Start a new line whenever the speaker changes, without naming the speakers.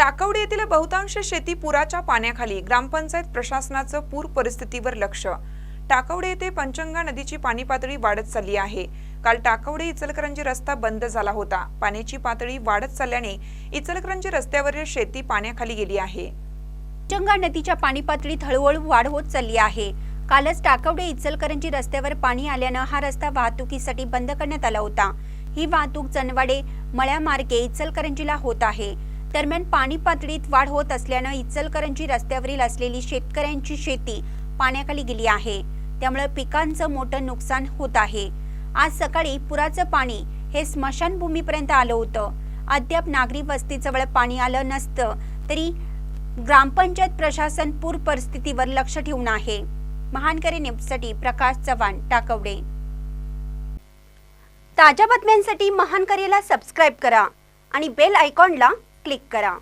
टाकवडी येथील बहुतांश शेती पुराच्या पाण्याखाली ग्रामपंचायत प्रशासनाचं पूर परिस्थितीवर लक्ष. टाकवडे येथे पंचंगा नदीची पाणी पातळी वाढत चालली आहे. काल टाकवडे इचलकरंजी रस्ता बंद झाला होता. पाण्याची पातळी वाढत चालल्याने इचलकरंजी रस्त्यावरील शेती पाण्याखाली गेली आहे.
चंगा नदीच्या पाणी पातळीत हळूहळू वाढ होत चालली आहे. कालच टाकवडे इचलकरंजी रस्त्यावर पाणी आल्यानं हा रस्ता वाहतुकीसाठी बंद करण्यात आला होता. ही वाहतूक चनवाडे मळ्यामार्गे इचलकरंजीला होत आहे. दरम्यान पाणी पातळीत वाढ होत असल्यानं इचलकरंजी रस्त्यावरील असलेली शेतकऱ्यांची शेती पाण्याखाली गेली आहे. त्यामुळे पिकांचं मोठं नुकसान होत आहे. आज सकाळी पुराचं पाणी हे स्मशानभूमीपर्यंत आलं होतं. अद्याप नागरी वस्तीजवळ पाणी आलं नसतं तरी ग्रामपंचायत प्रशासन पूर परिस्थितीवर लक्ष ठेवून आहे. महानकरी न्यूजसाठी प्रकाश चव्हाण टाकवडे. ताज्या बातम्यांसाठी महानकरीला सबस्क्राईब करा आणि बेल आयकॉनला क्लिक करा.